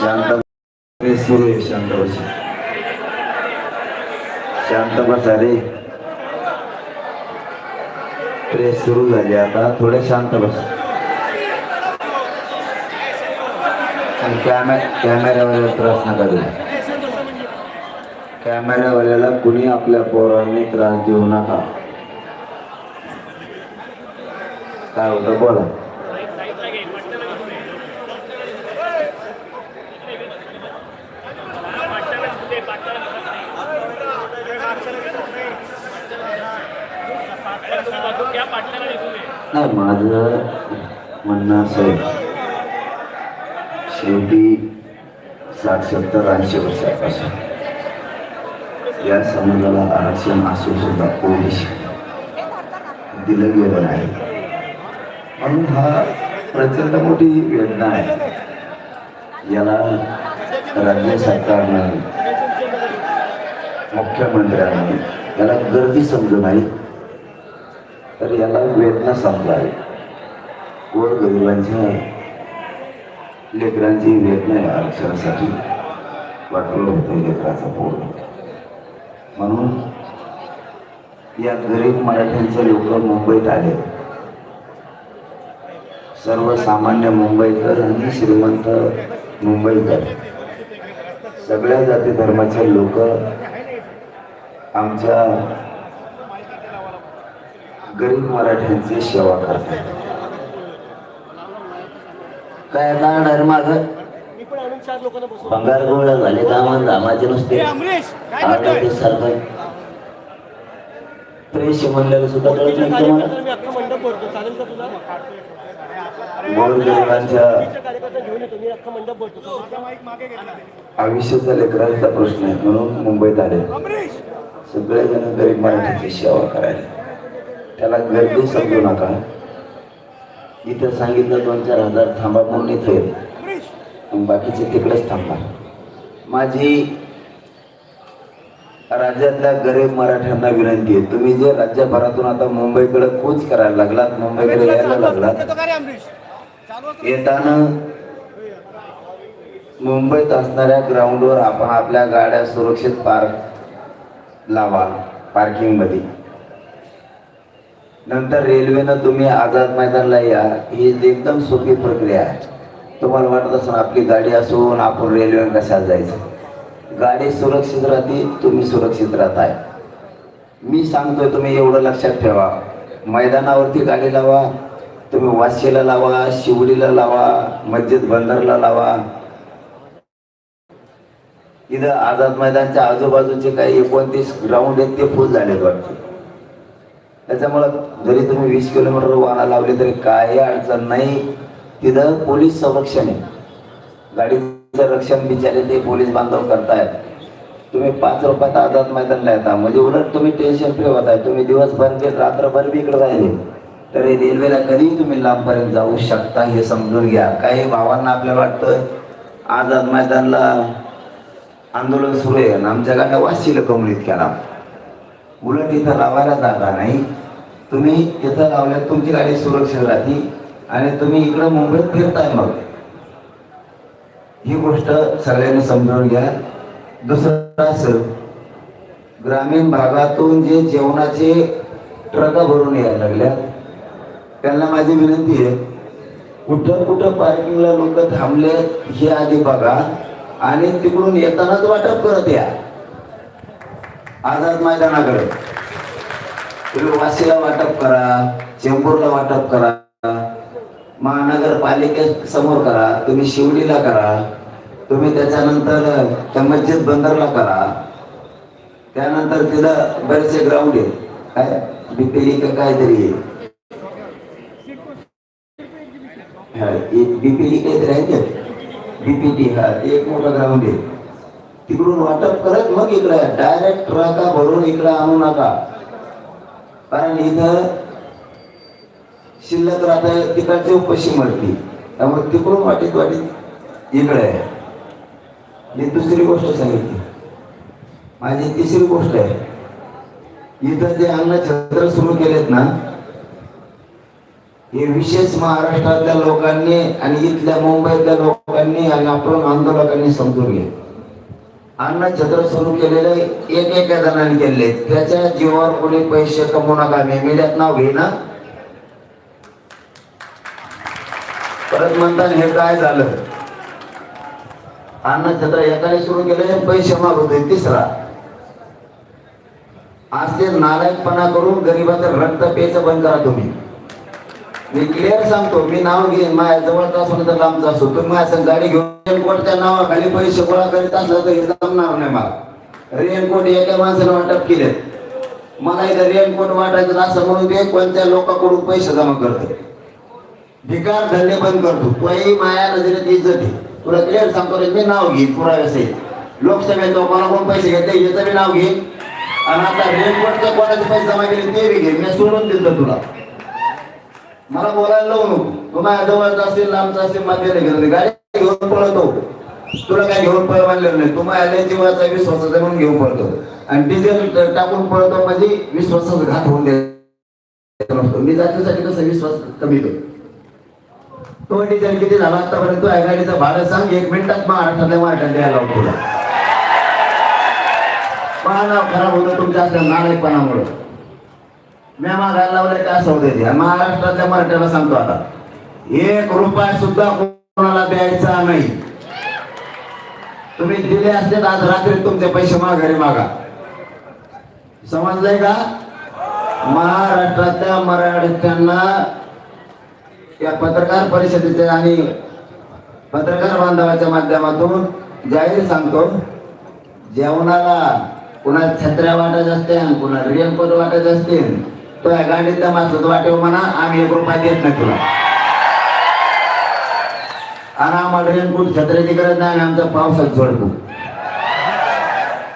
शांत सुरू आहे शांत बसा. शांत बसा रे प्रेस सुरू झाली आता. थोडे शांत बस. आणि कॅमे कॅमेऱ्यावाल्याला त्रास नका देऊ. कॅमेऱ्यावाल्याला कुणी आपल्या पोरांनी त्रास देऊ नका. काय होतं बोला. नाही माझं म्हणणं असं आहे. शेवटी साठ सत्तर ऐंशी वर्षापासून या समाजाला आरक्षण असू सुद्धा पोलीस दिलं गेलं नाही. म्हणून हा प्रचंड मोठी वेदना आहे. याला राज्य सरकारनं मुख्यमंत्र्यांनी याला गर्दी समजू नाही. तर याला वेदना समजावी गोड गरिबांच्या लेकरांची वेदना आहे अक्षरासाठी वाटलं होतं लेकराचा पोर. म्हणून या गरीब मराठ्यांचे लोक मुंबईत आले. सर्वसामान्य मुंबईकर आणि श्रीमंत मुंबईकर. सगळ्या जाती धर्माचे लोक आमच्या गरीब मराठ्यांची सेवा करतात. काय करणार माझ? भंगार गोळा झाले दामान दामाचे नुसते. सारखं प्रेस म्हणलेलं सुद्धा कळत नाही तुम्हाला. आयुष्याचा लेकरांचा प्रश्न आहे म्हणून मुंबईत आले. सगळेजण गरीब मराठीची सेवा करायला. त्याला गर्दी समजू नका. इथं सांगितलं दोन चार हजार थांबा म्हणून इथं बाकीचे तिकडेच थांबा. माझी राज्यातल्या गरीब मराठ्यांना विनंती आहे तुम्ही जे राज्यभरातून आता मुंबईकडे कूच करायला लागलात मुंबईकडे यायला लागलात येताना मुंबईत असणाऱ्या ग्राउंडवर आपण आपल्या गाड्या सुरक्षित पार्क लावा पार्किंगमध्ये नंतर रेल्वेनं तुम्ही आझाद मैदानला या. ही एकदम सोपी प्रक्रिया आहे. तुम्हाला वाटत असं आपली गाडी असून आपण रेल्वे कशाला जायचं? गाडी सुरक्षित राहते तुम्ही सुरक्षित राहताय. मी सांगतोय तुम्ही एवढं लक्षात ठेवा. मैदानावरती गाडी लावा तुम्ही वाशीला लावा शिवडीला लावा मस्जिद बंदरला लावा. इथं आझाद मैदानच्या आजूबाजूचे काही एकोणतीस ग्राउंड आहेत ते फुल झालेत वाटते. त्याच्यामुळं जरी तुम्ही वीस किलोमीटर वाहना लावले तरी काही अडचण नाही. तिथं पोलीस संरक्षण आहे. गाडीचं रक्षण बिचारे ते पोलीस बांधव करतायत. तुम्ही पाच रुपयात आझाद मैदानला येता. म्हणजे उलट तुम्ही टेन्शन फ्री होताय. तुम्ही दिवसभर रात्रभर बी इकडे राहिले. तरी रेल्वेला कधीही तुम्ही लांबपर्यंत जाऊ शकता हे समजून घ्या. काही भावांना आपल्याला वाटतं आझाद मैदानला आंदोलन सुरू आहे. आमच्या गाड्या वाशीला कमलीत केला. उलट इथं लावायला जागा नाही. तुम्ही इथं लावल्यात तुमची गाडी सुरक्षित राहते आणि तुम्ही इकडं मुंबईत फिरताय मग. ही गोष्ट सगळ्यांनी समजून घ्या. दुसरं असं ग्रामीण भागातून जे जेवणाचे ट्रक भरून यायला लागल्या त्यांना माझी विनंती आहे कुठं कुठं पार्किंगला लोक थांबले हे आधी बघा आणि तिकडून येतानाच वाटप करत या. आझाद मैदानाकडे. तुम्ही वाशीला वाटप करा चेंबूरला वाटप करा महानगरपालिके समोर करा तुम्ही शिवडीला करा तुम्ही त्याच्यानंतर त्या मस्जिद बंदरला करा. त्यानंतर तिथं बरेचसे ग्राउंड आहेत. काय? बीपीडी का काहीतरी बीपीडी काहीतरी आहे ते बीपीटी हा एक मोठा ग्राउंड आहे. तिकडून वाटप करत मग इकडे डायरेक्ट ट्रका भरून इकडे आणू नका. कारण इथं शिल्लक राहत तिकडचे पश्चिम मरती त्यामुळे तिकडून वाटीत वाटीत इकडे आहे. मी दुसरी गोष्ट सांगितली. माझी तिसरी गोष्ट आहे. इथं जे अन्न छत्र सुरू केलेत ना हे विशेष महाराष्ट्रातल्या लोकांनी आणि इथल्या मुंबईतल्या लोकांनी आणि आपण आंदोलकांनी समजून घेत अन्न छत्र सुरू केलेले एक एका जणांनी केले त्याच्या जीवावर कोणी पैसे कमवू नका. मी नाव घे ना परत म्हणतात हे काय झालं? अन्न छत्र एकाने सुरू केले पैसे मागवतोय तिसरा आज ते नालायकपणा करून गरीबाचं रक्त पेच बंद करा तुम्ही. मी क्लिअर सांगतो मी नाव घेईन माझ्या जवळचा असो तर लांबचा असो तुम्ही माझ्या गाडी घेऊन रेनकोटच्या नावाखाली पैसे गोळा करीत असलं तर हे जमणार नाही मला. रेनकोट एका माणसाला वाटप केले. मला इथं रेनकोट वाटायचं असं म्हणून ते कोणत्या लोकांकडून पैसे जमा करतो? भिकार धंदे बंद करतो. तोही माया नजरेत इज्जत तुला क्लिअर सांगतो रे, मी नाव घेईन पुराव्यासहित लोकसभेत कोणा कोण पैसे घेते याचं मी नाव घेईन. आणि आता रेनकोटच्या कोणाचे पैसे जमा केले ते बी घेईन. मी सोडून दिलं तुला. मला बोलायला लावू नको. तू माझ्या जवळचा असेल लांबचा असेल माझ्या घेऊन गाडी घेऊन पळतो. तुला काय घेऊन पळ मानलेलं नाही. तू माझ्या जीवाचा विश्वासाचा म्हणून घेऊन पळतो. आणि डिझेल टाकून पळतो म्हणजे विश्वासाचा घात होऊन देतो मी जातीसाठी कसं विश्वास कमी करतो. तो डिझेल किती झाला आतापर्यंत? या गाडीचं भाडं सांग. एक मिनिटात महाराष्ट्रातल्या महाराष्ट्रात द्यायला लावतो तुला. पाहणं खराब होतं तुमच्या असल्या नालायकपणामुळे. मी मागायला लावले काय सौदे महाराष्ट्रातल्या मराठ्याला सांगतो आता. एक रुपया सुद्धा कोणाला द्यायचा नाही. तुम्ही दिले असते तर आज रात्री तुमचे पैसे माघारी मागा. समजलंय का? महाराष्ट्रातल्या मराठ्यांना या पत्रकार परिषदेचे आणि पत्रकार बांधवाच्या माध्यमातून जाहीर सांगतो जेवणाला कुणा छत्र्या वाटायच्या असतील कुणा रेनकोट वाटायचे असतील तो या गाडीत माणसात वाटेव म्हणा आम्ही एक रुपया देत नाही तुला. आणि आम्हाला रेनकोट छत्र्याची गरज नाही आणि आमचा पावसात झोडतो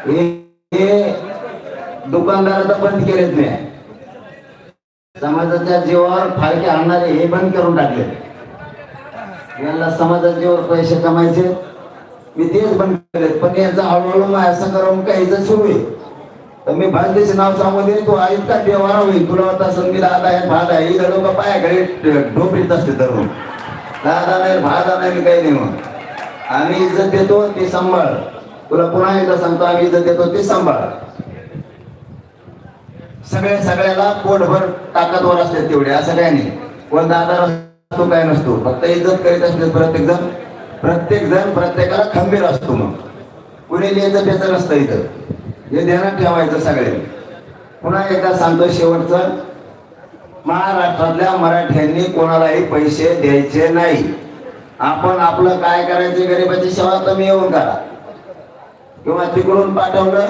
हे दुकानदार तर बंद केलेत नाही समाजाच्या जीवावर फायदे आणणारे हे बंद करून टाकले यांना समाजाच्या जीवावर पैसे कमायचे. मी तेच बंद केलेत. पण यांचा हळूहळू असं करून काहीच सुरू आहे. तर मी भारतीचे नाव सांगू तो तू का देवारा होईल. तुला होता आता दादा आहे भात आहे. इथं लोक पायाकडे ढोपरीत असते दररोज दादा नाही भादा नाही काही नाही मग. आम्ही इज्जत देतो ती सांभाळ. तुला पुन्हा एकदा सांगतो आम्ही इज्जत देतो ते सांभाळ. सगळ्या सगळ्याला पोटभर ताकदवर असते तेवढे असं काही नाही. कोण दादा असतो काय नसतो. फक्त इज्जत करीत असते प्रत्येक जण. प्रत्येक जण प्रत्येकाला खंबीर असतो मग. कुणी लिहायचं त्याचं नसतं इथं. हे ध्यानात ठेवायचं सगळे. पुन्हा एकदा सांगतो शेवटचं. महाराष्ट्रातल्या मराठ्यांनी कोणालाही पैसे द्यायचे नाही. आपण आपलं काय करायचं गरिबाची सेवा तुम्ही येऊन करा. किंवा तिकडून पाठवलं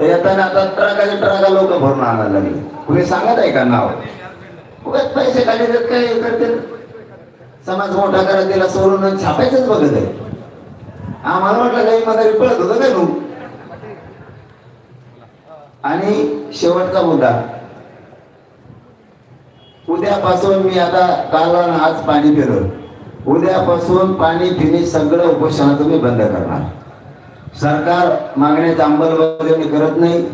तर येताना आता ट्रकाचे ट्रका लोक भरून आणायला लागले. कुणी सांगत आहे का नाव? उगाच पैसे काढले देत काय हे करते? समाज मोठा करत त्याला सोडून छापायचंच बघत आहे. आम्हाला वाटलं काही मग पळत होतं काय नू आणि शेवटचा मुद्दा उद्यापासून मी आता काल आणि आज पाणी फिरवलं उद्यापासून पाणी पिणे सगळं उपोषणाचं मी बंद करणार. सरकार मागण्याची अंमलबजावणी करत नाही.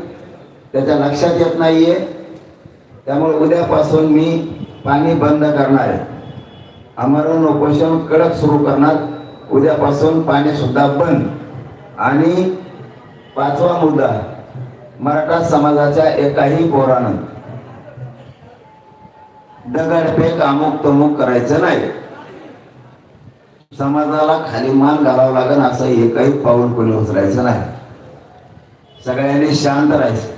त्याच्या लक्षात येत नाहीये. त्यामुळे उद्यापासून मी पाणी बंद करणार आहे. आमरण उपोषण कडक सुरू करणार. उद्यापासून पाणी सुद्धा बंद. आणि पाचवा मुद्दा मराठा समाजाच्या एकाही पोरानं दगडफेक अमुक तमुक करायचं नाही. समाजाला खाली मान घालावं लागेल असं एकही पाऊल कोणी उचलायचं नाही. सगळ्यांनी शांत राहायचं.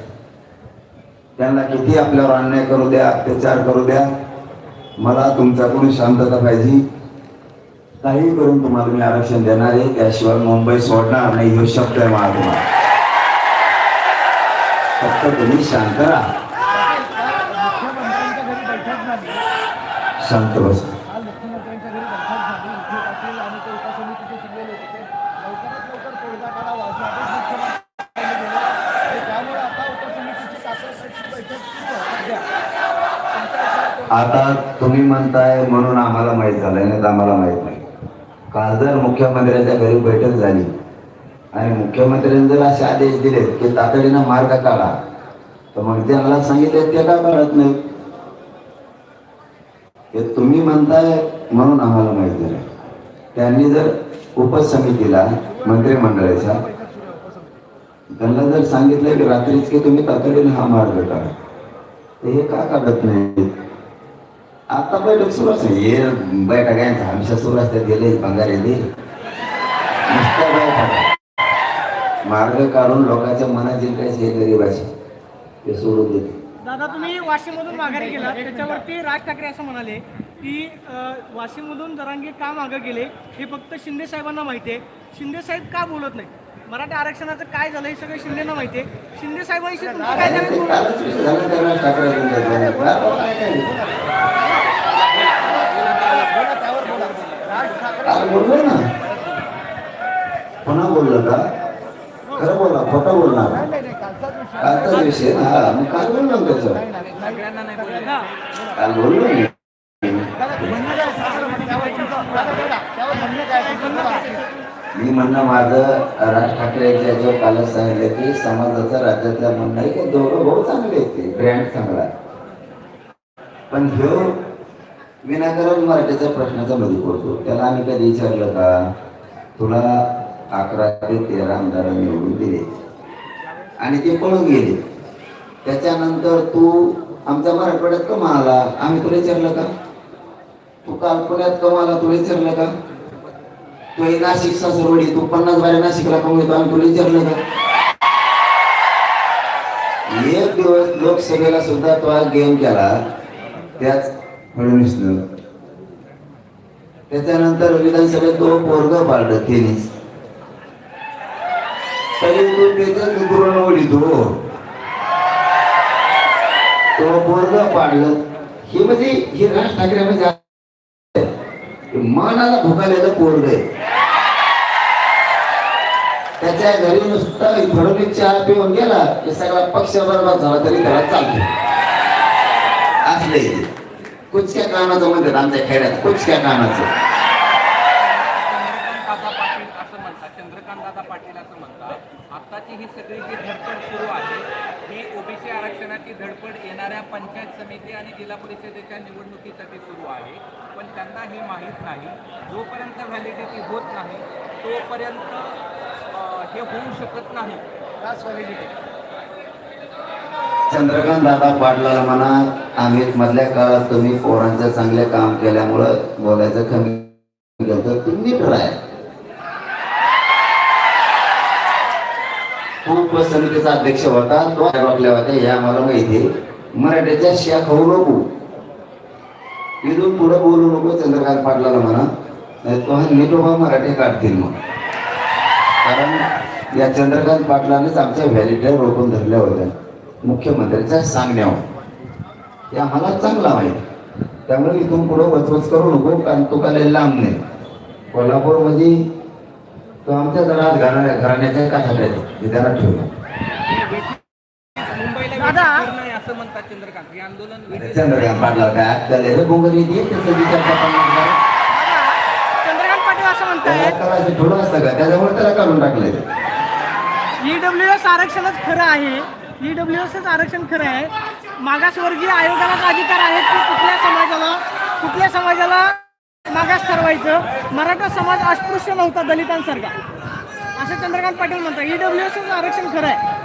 त्यांना किती आपल्यावर अन्याय करू द्या अत्याचार करू द्या मला तुमच्याकडून शांतता पाहिजे? काही करून तुम्हाला मी आरक्षण देणार आहे त्याशिवाय मुंबई सोडणार नाही हे शब्द आहे मला. तुम्हाला फक्त तुम्ही शांत राहा. शांत बस. आता तुम्ही म्हणताय म्हणून आम्हाला माहीत झालंय नाही आम्हाला माहीत नाही. काल जर मुख्यमंत्र्यांच्या घरी बैठक झाली आणि मुख्यमंत्र्यांनी जर असे आदेश दिले की तातडीनं मार्ग काढा. तर मग त्यांना सांगितले ते का कळत नाही हे तुम्ही म्हणताय म्हणून आम्हाला माहिती नाही. त्यांनी जर उपसमितीला मंत्रिमंडळाच्या त्यांना जर सांगितलं की रात्रीच की तुम्ही तातडीने हा मार्ग काढा. तर हे का काढत नाही आता बैठक सुरू असते. हे बैठक आहे हमेशा सुरू असतात गेले बंगाली नुसत्या मार्ग काढून लोकांच्या मनात जिंकायचे हे गरीबाचे ते सोडून देते दादा तुम्ही वाशिममधून माघारी गेला. त्याच्यावरती राज ठाकरे असं म्हणाले की वाशिममधून जरांगे का मागं गेले हे फक्त शिंदे साहेबांना माहिती आहे शिंदे साहेब का बोलत नाही मराठा आरक्षणाचं काय झालं हे सगळं शिंदेना माहिती आहे शिंदे साहेबांशी काय बोललो ना. पुन्हा बोललो का? खरं बोला खोटं बोलणार नाही नाही नाही, कालचाच विषय कालचा विषय ना हा, मग काल बोललो. हा. काल बोललो मी. मी म्हणणं माझं राज ठाकरे यांच्या याच्यावर कालच सांगितलं की समाजाचं राज्यातल्या म्हणणं आहे की दोघं भाऊ चांगले आहेत ते ब्रँड चांगला आहे. पण ह्यो विनाकारण मराठीच्या प्रश्नाचा मध्ये करतो त्याला आम्ही कधी विचारलं का तुला अकरा ते तेरा आमदारांनी निवडून दिले. आणि ते पळून गेले. त्याच्यानंतर तू आमच्या मराठवाड्यात कमा आला. आम्ही तुला विचारलं का? तू काल पुण्यात कमाला तुला विचारलं का? तू एक नाशिक सासरवडी तू पन्नास बाऱ्या नाशिकला कमी आम्ही तुला विचारलं का? एक दिवस लोकसभेला सुद्धा तो हा गेम केला. त्याच फडणवीसनं. त्याच्यानंतर विधानसभेत तो पोरग पाडलं तेनीच तरी त्याच्यात दुरण ओढी तो तो पाडलं. हे म्हणजे हे राज ठाकरे म्हणजे आहे. भुकालेलं पोरग आहे. त्याच्या घरी नुसता फडणवीस चहा पिऊन गेला की सगळा पक्ष बरोबर झाला तरी त्याला चालतो असले ते. कुचक्या कानाचं म्हणतात आमच्या खेड्यात कुचक्या कानाचं दादा पाटील असं म्हणतात चंद्रकांत दादा पाटील असं म्हणतात आत्ताची ही सगळी जी धडपड सुरू आहे ही ओबीसी आरक्षणाची धडपड येणाऱ्या पंचायत समिती आणि जिल्हा परिषदेच्या निवडणुकीसाठी सुरू आहे. पण त्यांना हे माहीत नाही. जोपर्यंत व्हॅलिडिटी होत नाही तोपर्यंत हे होऊ शकत नाही. त्याच व्हॅलिडिटी चंद्रकांत दादा पाटलाला म्हणा आम्ही मधल्या काळात तुम्ही पोरांचं चांगले काम केल्यामुळं बोलायचं कमी केलं तुम्ही नीट राहा खूप समितीचा अध्यक्ष होता तो रोखल्या होत्या हे आम्हाला माहिती आहे. मराठीच्या शिया खाऊ नको. इथून पुढे बोलू नको चंद्रकांत पाटलाला म्हणा. नाही तो हा नीट मराठी काढतील मग. कारण या चंद्रकांत पाटलानेच आमच्या व्हॅलिटर रोखून धरल्या होत्या. मुख्यमंत्र्यांच्या सांगण्यावर. ते आम्हाला चांगला माहिती. त्यामुळे इथून पुढे वचवच करू नको कारण तो काय लांब नाही. कोल्हापूरमध्ये तो आमच्या घरात घराण्या घराण्याच्या आहे हे त्याला ठेवलं. मुंबईला दादा. वेगळं नाही असं म्हणतात चंद्रकांत हे पाटला काय येते त्याचा विचार करायचं थोडं असतं का? त्याच्यामुळे त्याला काढून टाकलंय. ईडब्ल्यू एस आरक्षणच खरं आहे. ईडब्ल्यू एसच आरक्षण खरं आहे. मागासवर्गीय आयोगालाच अधिकार आहे की कुठल्या समाजाला कुठल्या समाजाला मागास ठरवायचं. मराठा समाज अस्पृश्य नव्हता दलितांसारखा. असं चंद्रकांत पाटील म्हणतात ईडब्ल्यू एसच आरक्षण खरं आहे.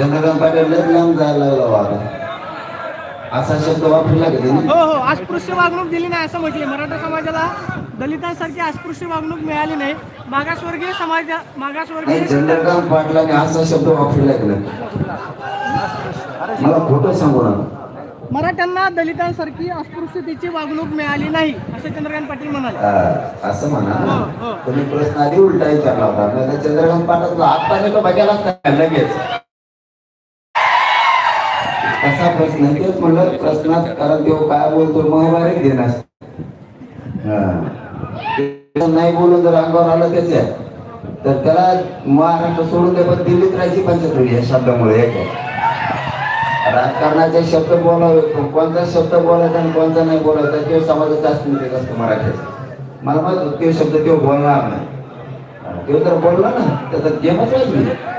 चंद्रकांत पाटील लय लांब जायला लागला वागा असा शब्द वापरला का त्यांनी हो हो अस्पृश्य वागणूक दिली नाही असं म्हटले. मराठा समाजाला दलितांसारखी अस्पृश्य वागणूक मिळाली नाही. मागासवर्गीय समाज मागासवर्गीय नाही चंद्रकांत पाटलाने असा शब्द वापरला की नाही मला खोटं सांगू नका. मराठ्यांना दलितांसारखी अस्पृश्यतेची वागणूक मिळाली नाही असं चंद्रकांत पाटील म्हणाले असं म्हणा हो, हो. तुम्ही प्रश्न आधी उलटा विचारला होता चंद्रकांत पाटलाचा आत्ता नाही तो बघायलाच नाही लगेच कसा प्रश्न तेच म्हणलं प्रश्नात कारण तो काय बोलतो महाभारत देणार हा. नाही बोलून जर अंगावर आलं त्याच्या तर त्याला महाराष्ट्र सोडून दे पण दिल्लीत राहायची पंचायत या शब्दामुळे. राजकारणाचे शब्द बोलावे पण कोणता शब्द बोलायचा आणि कोणता नाही बोलायचा तो समाजाचा अस्मितेत असतो मराठीत. मला माहीत तो ते शब्द तो बोलणार नाही. तो तर बोलला ना त्याचा गेमच वाजली आहे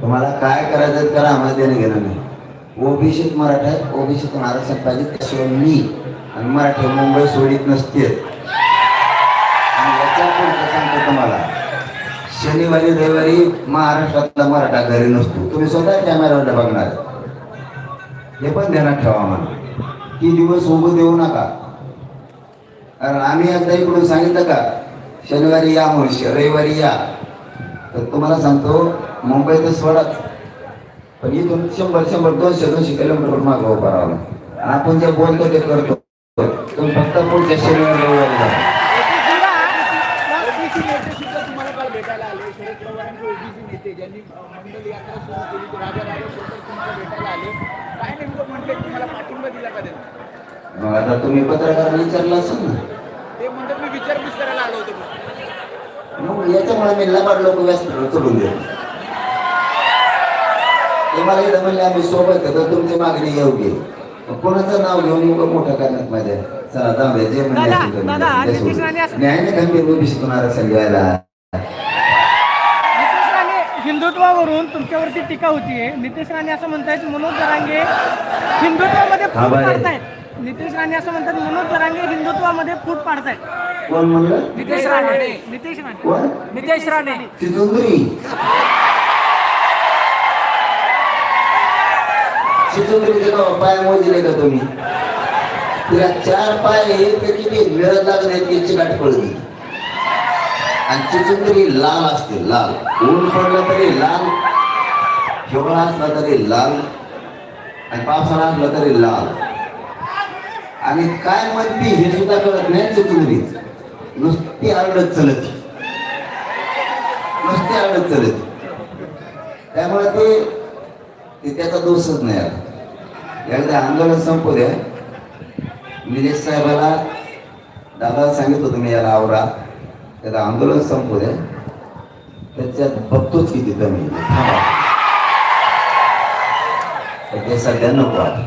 तुम्हाला काय करायचं करा आम्हाला देणं घेणं नाही. ओबीसीत मराठा आहे ओबीसीतून आरक्षण पाहिजे त्याशिवाय मी आणि मराठी मुंबई सोडित नसते आणि याच्या पुढचं सांगतो तुम्हाला. शनिवारी रविवारी महाराष्ट्रातला मराठा घरी नसतो. तुम्ही स्वतः कॅमेऱ्यावर बघणार. हे पण ध्यानात ठेवा मला की दिवस उभं देऊ नका. कारण आम्ही एकदा इकडून सांगितलं का शनिवारी या म्हणून रविवारी या. तर तुम्हाला सांगतो मुंबईत सोडाच. पण इथून शंभर शंभर दोनशे दोनशे किलोमीटर मागं उभा. आणि आपण जे बोलतो ते करतो. तुम्ही फक्त पुढच्या शनिवारी मग आता तुम्ही पत्रकार विचारलं असेल ना. ते म्हणतात मी विचारपूस करायला आलो होतो. मग याच्यामुळे मी लबाड लोक व्यस्त सोडून देतो. ते मला इथं म्हणले आम्ही सोबत तर तुमची मागणी योग्य कोणाचं नाव घेऊन एवढं मोठं करण्यात माझ्या चला जाऊ दे जे न्यायाने आरक्षण घ्यायला. हिंदुत्वावरून तुमच्यावरती टीका होतीये. नितेश राणे असं म्हणतायत मनोज जरांगे हिंदुत्वामध्ये फूट. पाडतायत. नितेश राणे असं म्हणतात मनोज जरांगे हिंदुत्वामध्ये फूट पाडतायत. कोण म्हणलं? नितेश राणे नितेश राणे. नितेश राणे. ती चुंदरी पाय मोजले का तुम्ही? तिला चार पाय हे किती मिळत लागले त्याची गाठ पडली. आणि चिचुंदरी लाल असते लाल. ऊन पडलं तरी लाल हिवाळा असला तरी लाल आणि पावसाळा असला तरी लाल. आणि काय म्हणती हे सुद्धा कळत नाही चिचुंदरी नुसती आरडत चलत. नुसती आरडत चलत. त्यामुळे ते त्याचा दोषच नाही आला एकदा आंदोलन संपू द्या निलेश साहेबाला दादा सांगितलं तुम्ही याला आवरा. त्याचं आंदोलन संपू द्या त्याच्यात बघतोच की तिथं मी ते सध्या नको आहे.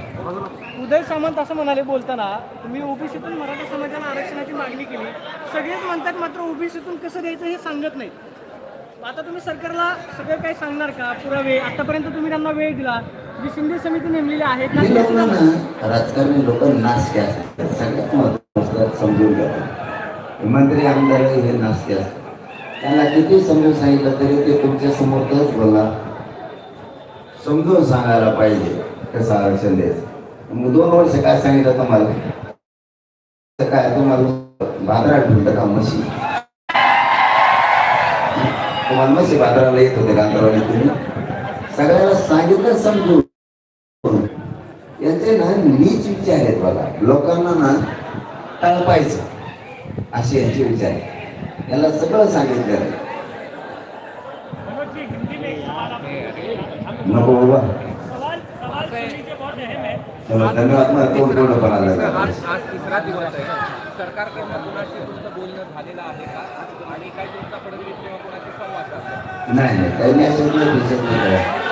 उदय सामंत असं म्हणाले बोलताना तुम्ही ओबीसीतून मराठा समाजाला आरक्षणाची मागणी केली. सगळेच म्हणतात मात्र ओबीसीतून कसं द्यायचं हे सांगत नाही आता तुम्ही सरकारला सगळं काही सांगणार का? पुरावे. आतापर्यंत तुम्ही त्यांना वेळ दिला. जी शिंदे समिती नेमलेली आहे त्यांना लोक सुद्धा- ना राजकारणी लोक नासके असतात. सगळ्यात महत्वाचं समजून मंत्री आमदार हे नासके असतात. त्यांना किती समजून सांगितलं तरी ते तुमच्यासमोर तेच बोलणार. समजून सांगायला पाहिजे कसं आरक्षण द्यायचं. मग दोन वर्ष काय सांगितलं तुम्हाला? काय तुम्हाला बाजारात ठेवतं का म्हशी? तुम्हाला म्हशी बाजाराला येत होते का तुम्ही? सगळ्याला सांगितलं समजून. यांचे ना नीच विचार आहेत बघा. लोकांना ना टळपायचं. असे यांचे विचार आहेत. याला सगळं सांगितलं. नको बाबा. धन्यवाद. मला पण आलं? नाही नाही. असं नाही.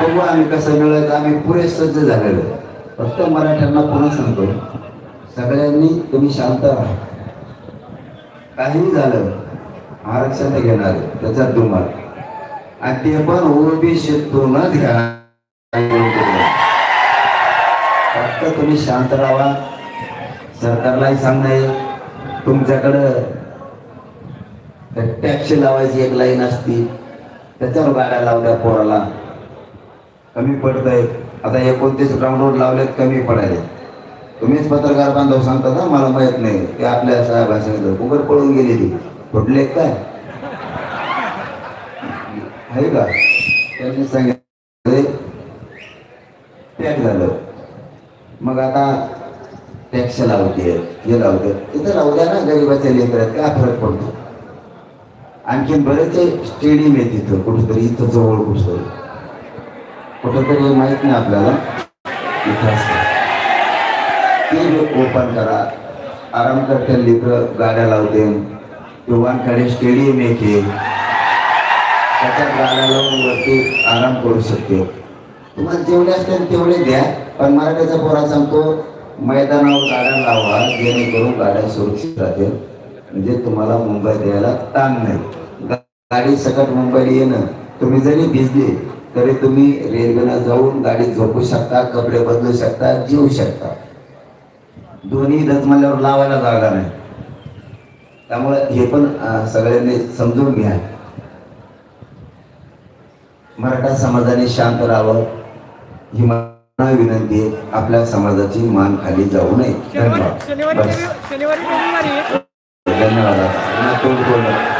बघू आम्ही कसं मिळायचं आम्ही पुरे सज्ज झालेलो. फक्त मराठ्यांना पुन्हा सांगतो सगळ्यांनी तुम्ही शांत राहा. काहीही झालं आरक्षण घेणार त्याच्यात तुम्हाला. आणि ते पण ओबीसीतूनच घ्या. फक्त तुम्ही शांत राहा. सरकारलाही सांगणे तुमच्याकडं टॅक्सी लावायची एक लाईन असती त्याच्यावर गाड्या लावल्या पोराला. कमी पडतंय. आता एकोणतीस ग्राउंडवर लावलेत कमी पडायले. तुम्हीच पत्रकार बांधव सांगता ना मला माहीत नाही. ते आपल्या साहेबांनी सांगितलं पळून गेलेली. ती फुटले काय आहे का? त्यांनी सांगितलं पॅक झालं. मग आता टॅक्स लावते हे लावते. तिथं राहू द्या ना गरीबाच्या लेकरात काय फरक पडतो? आणखीन बरेचसे स्टेडियम आहे तिथं कुठेतरी इथं जवळ कुठेतरी. कुठंतरी माहीत नाही आपल्याला इथं असतं ते ओपन करा. आराम करते लेकर गाड्या लावते युवांकडे स्टेडियम येते त्याच्यात गाड्या लावून वरती आराम करू शकते. तुम्हाला जेवढे असतील तेवढे द्या. पण मराठीचा पोरा सांगतो मैदानावर गाड्या लावा जेणेकरून गाड्या सुरक्षित राहतील. म्हणजे तुम्हाला मुंबईत यायला ताण नाही. गाडी सकट मुंबईला येणं. तुम्ही जरी भिजली तरी तुम्ही रेल्वेनं जाऊन गाडीत झोपू शकता कपडे बदलू शकता जेवू शकता. दोन्ही दजमल्यावर लावायला जागा नाही. त्यामुळे हे पण सगळ्यांनी समजून घ्या. मराठा समाजाने शांत राहावं ही मला विनंती आहे. आपल्या समाजाची मान खाली जाऊ नये. धन्यवाद. धन्यवाद.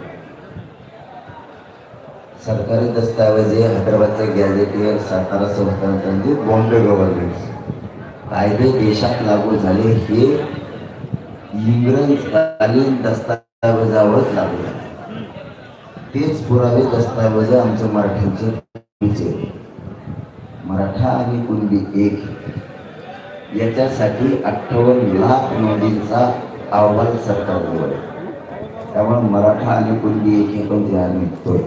सरकारी दस्तावेज हे हैदराबादचे गॅझेटियर सातारा संस्थानांचे बॉम्बे गव्हर्नमेंट कायदे देशात लागू झाले हे इंग्रजकालीन दस्तावेजावरच लागू झाले. तेच पुरावे दस्तावेज आमचे मराठ्यांचे मराठा आणि कुणबी एक. याच्यासाठी अठ्ठावन्न लाख नोंदींचा अहवाल सरकारजवळ त्यामुळे मराठा आणि कुणबी एक हे पण ध्यान निघतोय.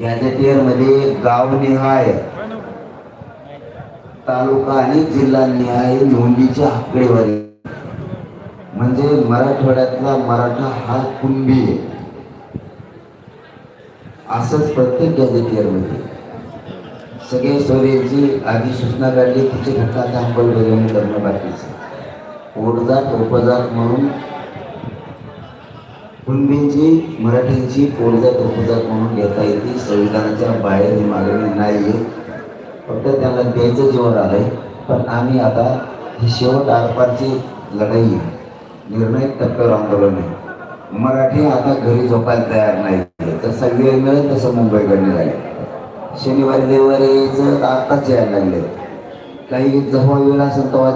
गॅझेटियरमध्ये गावनिहाय तालुका आणि जिल्हानिहाय नोंदीची आकडेवारी म्हणजे मराठवाड्यातला मराठा हा कुंभी आहे. असंच प्रत्येक गॅझेटियरमध्ये सगळे सोयऱ्यांची आधी सूचना काढली तिची घटना आता अंमलबजावणी करणं बाकीचं. पोटजात उपजात म्हणून कुणबींची मराठींची पोटजात उपजात म्हणून घेता येते संविधानाच्या बाहेर ही मागणी नाही फक्त त्याला द्यायचं जीवन आहे. पण आम्ही आता ही शेवट आरपारची लढाई आहे. निर्णायक टप्प्यावर आंदोलन आहे. मराठी आता घरी झोपायला तयार नाही जसा वेळ मिळेल तसं मुंबईकडे जाईल. शनिवारी रविवारी यायचं आत्ताच यायला लागले. काही जेव्हा वेळ असेल तेव्हा